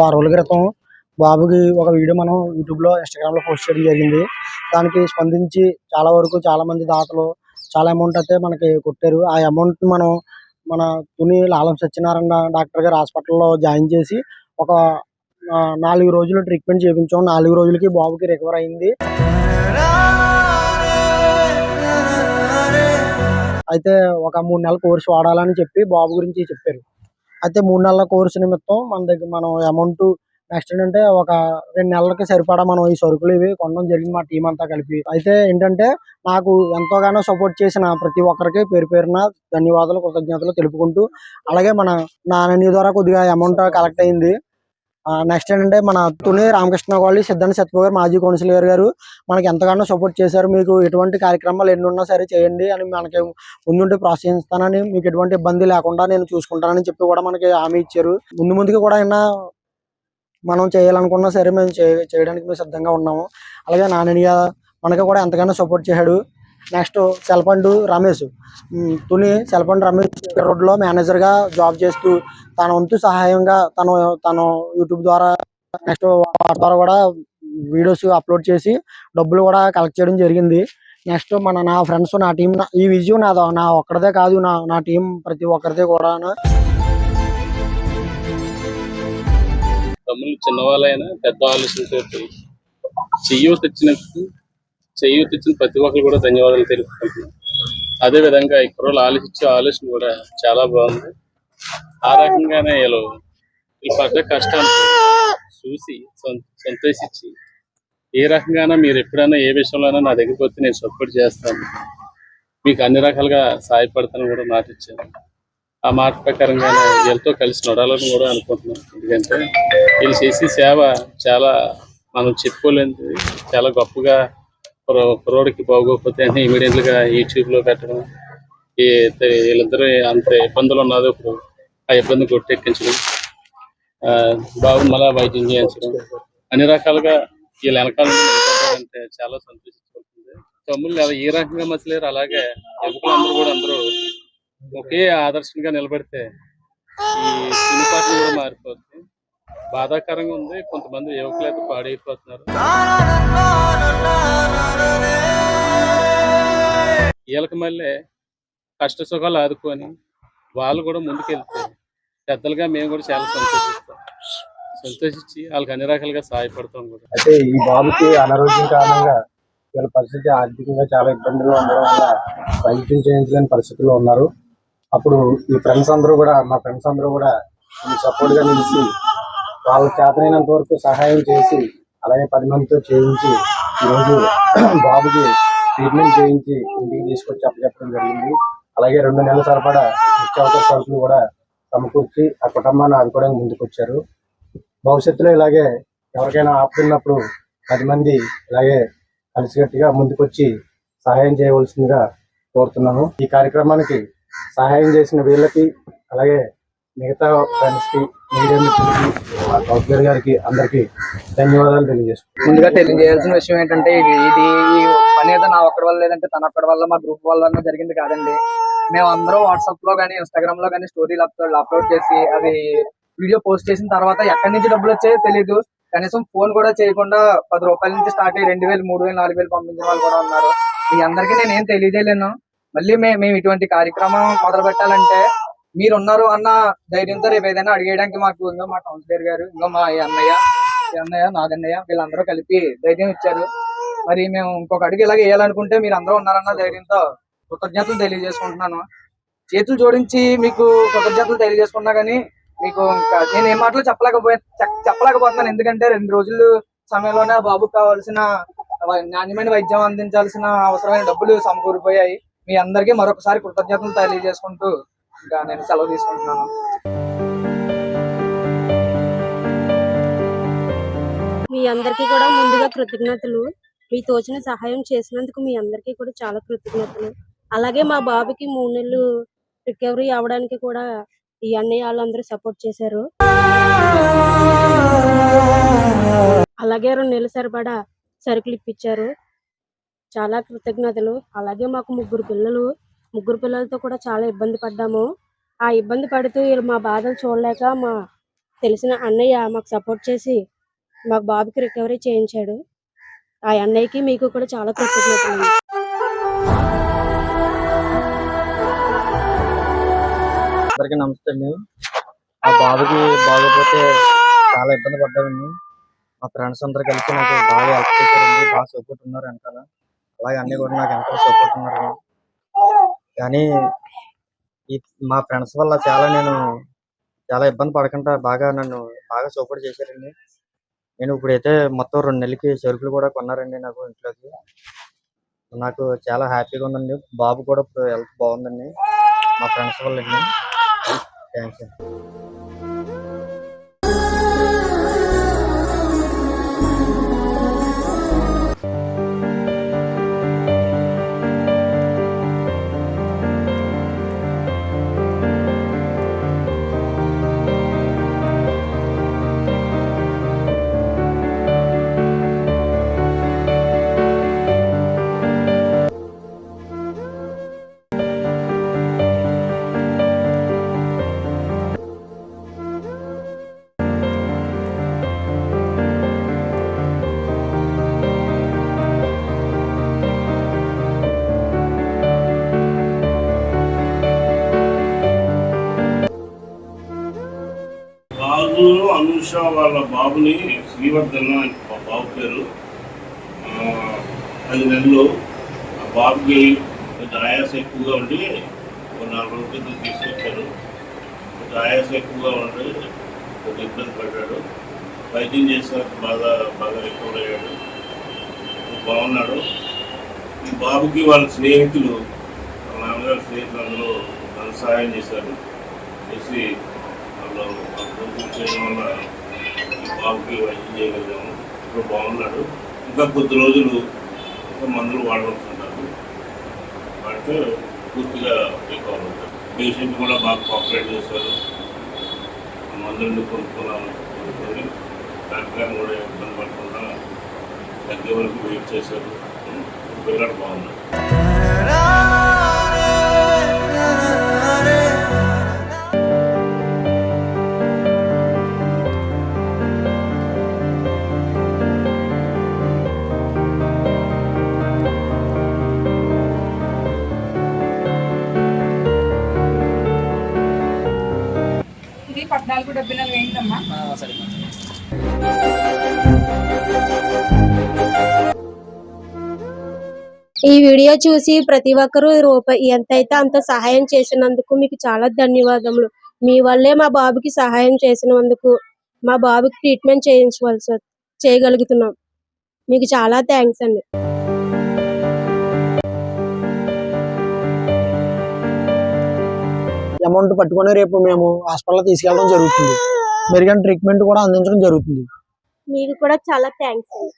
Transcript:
వారం రోజుల క్రితం బాబుకి ఒక వీడియో మనం యూట్యూబ్లో ఇన్స్టాగ్రామ్లో పోస్ట్ చేయడం జరిగింది. దానికి స్పందించి చాలా వరకు చాలామంది దాతలు చాలా అమౌంట్ అయితే మనకి కొట్టారు. ఆ అమౌంట్ మనం మన తుని లాలం సత్యనారాయణ డాక్టర్ గారు హాస్పిటల్లో జాయిన్ చేసి ఒక నాలుగు రోజులు ట్రీట్మెంట్ చేయించాం నాలుగు రోజులకి బాబుకి రికవర్ అయింది. అయితే ఒక మూడు నెలల కోర్సు వాడాలని చెప్పి బాబు గురించి చెప్పారు. అయితే మూడు నెలల కోర్సు నిమిత్తం మన దగ్గర మనం అమౌంట్ నెక్స్ట్ ఏంటంటే ఒక రెండు నెలలకి సరిపడా మనం ఈ సరుకులు ఇవి కొనడం జరిగింది మా టీం అంతా కలిపి. అయితే ఏంటంటే నాకు ఎంతోగానో సపోర్ట్ చేసిన ప్రతి ఒక్కరికి పేరు పేరున ధన్యవాదాలు కృతజ్ఞతలు తెలుపుకుంటూ అలాగే మన నాని ద్వారా కొద్దిగా అమౌంట్ కలెక్ట్ అయింది. నెక్స్ట్ ఏంటంటే మన తుని రామకృష్ణ కాలేజ్ సిద్ధాంత సత్యబాబు గారు మాజీ కౌన్సిలర్ గారు మనకి ఎంతగానో సపోర్ట్ చేశారు. మీకు ఎటువంటి కార్యక్రమాలు ఎన్ని ఉన్నా సరే చేయండి అని మనకి ముందుంటే ప్రోత్సహిస్తానని మీకు ఎటువంటి ఇబ్బంది లేకుండా నేను చూసుకుంటానని చెప్పి కూడా మనకి హామీ ఇచ్చారు. ముందు ముందుకు కూడా అయినా మనం చేయాలనుకున్నా సరే మేము చేయడానికి మేము సిద్ధంగా ఉన్నాము. అలాగే నానయ్య మనకి కూడా ఎంతగానో సపోర్ట్ చేశాడు. నెక్స్ట్ సెల్పండు రమేష్. తుని సెల్పండు రమేష్ రోడ్లో మేనేజర్గా జాబ్ చేస్తూ తన వంతు సహాయంగా తను తను యూట్యూబ్ ద్వారా నెక్స్ట్ వాటి ద్వారా కూడా వీడియోస్ అప్లోడ్ చేసి డబ్బులు కూడా కలెక్ట్ చేయడం జరిగింది. నెక్స్ట్ మన నా ఫ్రెండ్స్ నా టీం ఈ విజయం నా నా ఒక్కడిదే కాదు నా నా టీం ప్రతి ఒక్కరిదే కూడా తమ్ముళ్ళు చిన్నవాళ్ళైనా పెద్ద ఆలోచనతో చెయ్యి తెచ్చినట్టు చెయ్యి తెచ్చిన ప్రతి ఒక్కరు కూడా ధన్యవాదాలు తెలుపుకుంటున్నాను. అదే విధంగా ఈ కుర్రలు ఆలోచించే ఆలోచన కూడా చాలా బాగుంది. ఆ రకంగానే వీళ్ళు వీళ్ళు పడ్డ కష్టం చూసి సంతోషించి. ఏ రకంగానైనా మీరు ఎప్పుడైనా ఏ విషయంలోనైనా నా దగ్గరికి వచ్చి నేను సపోర్ట్ చేస్తాను. మీకు అన్ని రకాలుగా సహాయపడతాను కూడా మాట ఇచ్చాను ఆ మాట ప్రకారంగానే వీళ్ళతో కలిసి నడాలని కూడా అనుకుంటున్నాను. ఎందుకంటే వీళ్ళు చేసే సేవ చాలా మనం చెప్పుకోలేనిది చాలా గొప్పగా కుర్ర- కుర్రోడికి బాగోకపోతే అని ఇమీడియట్గా గా యూట్యూబ్లో పెట్టడం ఈ అంత ఇబ్బందులు ఉన్నది ఇప్పుడు. ఆ ఇబ్బంది కొట్టెక్కించడం ఆ, బాబు మళ్ళా వైద్యం చేయించడం అన్ని రకాలుగా వీళ్ళ వెనకాల అంటే చాలా సంతోషించబడుతుంది తమ్ముళ్ళు అలా ఏ రకంగా మసలేరు అలాగే యువకులందరూ కూడా అందరూ ఒకే ఆదర్శంగా నిలబడితే ఈ సినీ కూడా మారిపోతుంది బాధాకరంగా ఉంది. కొంతమంది యువకులు అయితే పాడైపోతున్నారు. వీళ్ళకి మళ్ళీ కష్ట సుఖాలు ఆదుకొని వాళ్ళు కూడా ముందుకెళ్తే పెద్దలుగా మేము కూడా చాలా సంతోషిస్తాం. సంతోషించి వాళ్ళకి అన్ని రకాలుగా సహాయపడతాం కూడా. అయితే ఈ బాబుకి అనారోగ్యం కారణంగా వీళ్ళ పరిస్థితి ఆర్థికంగా చాలా ఇబ్బందులు ఉండడం వల్ల వైద్యం చేయించలేని పరిస్థితుల్లో ఉన్నారు. అప్పుడు ఈ ఫ్రెండ్స్ అందరూ కూడా మా ఫ్రెండ్స్ అందరూ కూడా సపోర్ట్గా నిలిచి వాళ్ళ చేతనైనంత వరకు సహాయం చేసి అలాగే పది మందితో చేయించి ఈరోజు బాబుకి ట్రీట్మెంట్ చేయించి ఇంటికి తీసుకొచ్చి అప్పచెప్పడం జరిగింది. అలాగే రెండు నెలల సరిపడా నిత్యావసర సరుకులు కూడా సమకూర్చి ఆ కుటుంబాన్ని ఆదుకోవడానికి ముందుకొచ్చారు. భవిష్యత్తులో ఇలాగే ఎవరికైనా ఆపుతున్నప్పుడు పది మంది ఇలాగే కలిసికట్టుగా ముందుకొచ్చి సహాయం చేయవలసిందిగా కోరుతున్నాను. ఈ కార్యక్రమానికి సహాయం చేసిన వీళ్ళకి అలాగే మిగతా ఫ్రెండ్స్కి మీడియా మిత్రులకి గారికి అందరికి ధన్యవాదాలు తెలియజేస్తున్నాను. ముందుగా తెలియజేయాల్సిన విషయం ఏంటంటే ఇది అనేది నా ఒక్కడి వల్ల లేదంటే తన ఒక్కడి వల్ల మా గ్రూప్ వల్ల జరిగింది కాదండి. మేము అందరం వాట్సాప్లో కానీ ఇన్స్టాగ్రామ్లో కానీ స్టోరీలు అప్లోడ్ అప్లోడ్ చేసి అది వీడియో పోస్ట్ చేసిన తర్వాత ఎక్కడి నుంచి డబ్బులు వచ్చాయో తెలియదు కనీసం ఫోన్ కూడా చేయకుండా పది రూపాయల నుంచి స్టార్ట్ అయ్యి రెండు వేలు మూడు వేలు నాలుగు వేలు పంపించిన వాళ్ళు కూడా ఉన్నారు. మీ అందరికీ నేను ఏం తెలియజేయలేను. మళ్ళీ మే- మేము ఇటువంటి కార్యక్రమం మొదలు పెట్టాలంటే మీరున్నారు అన్న ధైర్యంతో రేపు ఏదైనా అడిగేయడానికి మాకు ఉందో మా కౌన్సిలర్ గారు ఇంకో మా ఈ అన్నయ్య ఈ అన్నయ్య నాగన్నయ్య వీళ్ళందరూ కలిపి ధైర్యం ఇచ్చారు. మరి మేము ఇంకొక అడుగు ఇలాగ వేయాలనుకుంటే మీరు అందరూ ఉన్నారన్న ధైర్యంతో కృతజ్ఞతలు తెలియజేసుకుంటున్నాను. చేతులు జోడించి మీకు కృతజ్ఞతలు తెలియజేసుకున్నా కానీ మీకు ఇంకా నేను ఏ మాటలు చెప్పలేకపోయా చెప్పలేకపోతున్నాను. ఎందుకంటే రెండు రోజులు సమయంలోనే బాబుకు కావాల్సిన వై- నాణ్యమైన వైద్యం అందించాల్సిన అవసరమైన డబ్బులు సమకూరిపోయాయి. మీ అందరికీ మరొకసారి కృతజ్ఞతలు తెలియజేసుకుంటూ ఇంకా నేను సెలవు తీసుకుంటున్నాను. మీ అందరికీ కూడా ముందుగా కృతజ్ఞతలు. మీ తోచిన సహాయం చేసినందుకు మీ అందరికీ కూడా చాలా కృతజ్ఞతలు. అలాగే మా బాబుకి మూడు నెలలు రికవరీ అవ్వడానికి కూడా ఈ అన్నయ్య వాళ్ళందరూ సపోర్ట్ చేశారు. అలాగే రెండు నెలలు సరిపడా సరుకులు ఇప్పించారు. చాలా కృతజ్ఞతలు. అలాగే మాకు ముగ్గురు పిల్లలు ముగ్గురు పిల్లలతో కూడా చాలా ఇబ్బంది పడ్డాము. ఆ ఇబ్బంది పడుతూ వీళ్ళు మా బాధలు చూడలేక మా తెలిసిన అన్నయ్య మాకు సపోర్ట్ చేసి మాకు బాబుకి రికవరీ చేయించాడు. ఆ అన్నయ్యకి మీకు కూడా చాలా కృతజ్ఞతలు. అందరికీ నమస్తే అండి. మా బాబుకి బాగోపోతే చాలా ఇబ్బంది పడ్డామండి మా ఫ్రెండ్స్ అందరు కలిసి నాకు బాగా హెల్ప్ చేశారండి. బాగా సపోర్ట్ ఉన్నారు వెనకాల. అలాగే అన్ని కూడా నాకు వెనకాల సపోర్ట్ ఉన్నారు కానీ ఈ మా ఫ్రెండ్స్ వల్ల చాలా నేను చాలా ఇబ్బంది పడకుండా బాగా నన్ను బాగా సపోర్ట్ చేశారండి. నేను ఇప్పుడైతే మొత్తం రెండు నెలలకి సరుకులు కూడా కొన్నారండి నాకు ఇంట్లోకి. నాకు చాలా హ్యాపీగా ఉందండి. బాబు కూడా హెల్త్ బాగుందండి. మా ఫ్రెండ్స్ వాళ్ళండి. థ్యాంక్స్ అండి. షా వాళ్ళ బాబుని శ్రీవర్ధన్ అని మా బాబు పేరు. పది నెలలు ఆ బాబుకి కొంచెం ఆయాస ఎక్కువగా ఉండి ఒక నాలుగు రోజుల క్రితం తీసుకొచ్చారు. కొంచెం ఆయాస ఎక్కువగా ఉండి కొంచెం ఇబ్బంది పడ్డాడు. వైద్యం చేశాక బాగా బాగా రికవర్ అయ్యాడు. బాగున్నాడు ఈ బాబుకి వాళ్ళ స్నేహితులు వాళ్ళ నాన్నగారు స్నేహితులు అందరూ సహాయం చేశారు. చేసి వాళ్ళు అభివృద్ధి చేయడం వల్ల బాబుకి వైద్యం చేయగలిగాము. ఇప్పుడు బాగున్నాడు. ఇంకా కొద్ది రోజులు ఇంకా మందులు వాడబడుతున్నారు వాడితే పూర్తిగా రికవర్ అవుతారు పేషెంట్ కూడా బాగా కోఆపరేట్ చేశారు ఆ మందులను కొనుక్కున్నాము కొనుక్కొని డాక్టర్ కూడా ఇబ్బంది పడకుండా తగ్గే వరకు వెయిట్ చేశారు బాగున్నాడు. ఇది పద్నాలుగు డెబ్బై నాలుగు అయిందమ్మా సరే ఈ వీడియో చూసి ప్రతి ఒక్కరూ రూపాయి ఎంతైతే అంత సహాయం చేసినందుకు మీకు చాలా ధన్యవాదములు. మీ వల్లే మా బాబుకి సహాయం చేసినందుకు మా బాబుకి ట్రీట్మెంట్ చేయించవలసి చేయగలుగుతున్నాం. మీకు చాలా థ్యాంక్స్ అండి. అమౌంట్ పట్టుకొని రేపు మేము హాస్పిటల్ తీసుకెళ్ళడం జరుగుతుంది. మెరుగైన ట్రీట్మెంట్ కూడా అందించడం జరుగుతుంది. మీకు కూడా చాలా థ్యాంక్స్ అండి.